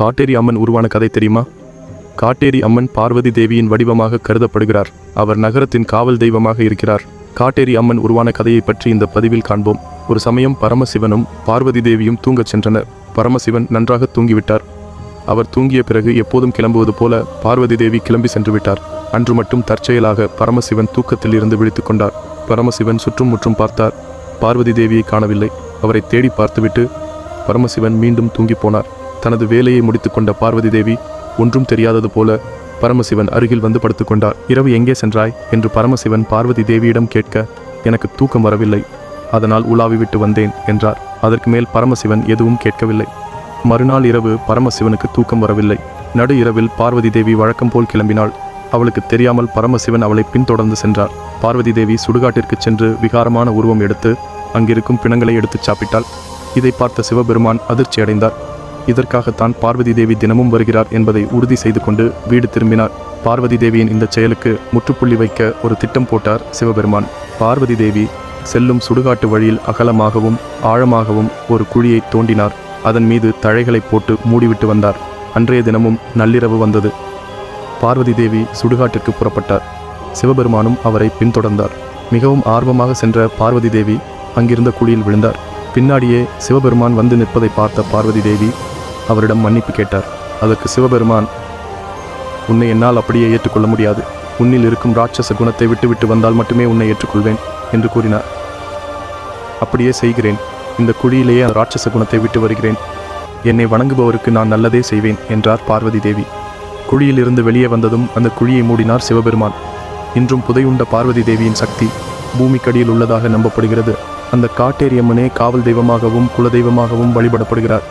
காட்டேரி அம்மன் உருவான கதை தெரியுமா? காட்டேரி அம்மன் பார்வதி தேவியின் வடிவமாக கருதப்படுகிறார். அவர் நகரத்தின் காவல் தெய்வமாக இருக்கிறார். காட்டேரி அம்மன் உருவான கதையை பற்றி இந்த பதிவில் காண்போம். ஒரு சமயம் பரமசிவனும் பார்வதி தேவியும் தூங்கச் சென்றனர். பரமசிவன் நன்றாக தூங்கிவிட்டார். அவர் தூங்கிய பிறகு எப்போதும் கிளம்புவது போல பார்வதி தேவி கிளம்பி சென்று விட்டார். அன்று மட்டும் தற்செயலாக பரமசிவன் தூக்கத்தில் இருந்து விழித்துக் கொண்டார். பரமசிவன் சுற்றும் முற்றும் பார்த்தார். பார்வதி தேவியை காணவில்லை. அவரை தேடி பார்த்துவிட்டு பரமசிவன் மீண்டும் தூங்கிப் போனார். தனது வேலையை முடித்துக்கொண்ட பார்வதி தேவி ஒன்றும் தெரியாதது போல பரமசிவன் அருகில் வந்து படுத்துக்கொண்டார் இரவு எங்கே சென்றாய்? என்று பரமசிவன் பார்வதி தேவியிடம் கேட்க எனக்கு தூக்கம் வரவில்லை. அதனால் உலாவி விட்டு வந்தேன் என்றார். அதற்கு மேல் பரமசிவன் எதுவும் கேட்கவில்லை. மறுநாள் இரவு பரமசிவனுக்கு தூக்கம் வரவில்லை. நடு இரவில் பார்வதி தேவி வழக்கம் போல் கிளம்பினாள். அவளுக்கு தெரியாமல் பரமசிவன் அவளை பின்தொடர்ந்து சென்றார். பார்வதி தேவி சுடுகாட்டிற்கு சென்று விகாரமான உருவம் எடுத்து அங்கிருக்கும் பிணங்களை எடுத்துச் சாப்பிட்டாள். இதை பார்த்த சிவபெருமான் அதிர்ச்சி அடைந்தார் இதற்காகத்தான் பார்வதி தேவி தினமும் வருகிறார் என்பதை உறுதி செய்து கொண்டு வீடு திரும்பினார். பார்வதி தேவியின் இந்த செயலுக்கு முற்றுப்புள்ளி வைக்க ஒரு திட்டம் போட்டார் சிவபெருமான். பார்வதி தேவி செல்லும் சுடுகாட்டு வழியில் அகலமாகவும் ஆழமாகவும் ஒரு குழியை தோண்டினார். அதன் மீது தழைகளை போட்டு மூடிவிட்டு வந்தார். அன்றைய தினமும் நள்ளிரவு வந்தது. பார்வதி தேவி சுடுகாட்டிற்கு புறப்பட்டார். சிவபெருமானும் அவரை பின்தொடர்ந்தார். மிகவும் ஆர்வமாக சென்ற பார்வதி தேவி அங்கிருந்த குழியில் விழுந்தார். பின்னாடியே சிவபெருமான் வந்து நிற்பதை பார்த்த பார்வதி தேவி அவரிடம் மன்னிப்பு கேட்டார். அதற்கு சிவபெருமான் உன்னை என்னால் அப்படியே ஏற்றுக்கொள்ள முடியாது. உன்னில் இருக்கும் ராட்சச குணத்தை விட்டுவிட்டு வந்தால் மட்டுமே உன்னை ஏற்றுக்கொள்வேன் என்று கூறினார். அப்படியே செய்கிறேன். இந்த குழியிலேயே அந்த ராட்சச குணத்தை விட்டு வருகிறேன். என்னை வணங்குபவருக்கு நான் நல்லதே செய்வேன் என்றார் பார்வதி தேவி. குழியிலிருந்து வெளியே வந்ததும் அந்த குழியை மூடினார் சிவபெருமான். இன்றும் புதையுண்ட பார்வதி தேவியின் சக்தி பூமிக்கடியில் உள்ளதாக நம்பப்படுகிறது. அந்த காட்டேரியம்மனே காவல் தெய்வமாகவும் குலதெய்வமாகவும் வழிபடப்படுகிறார்.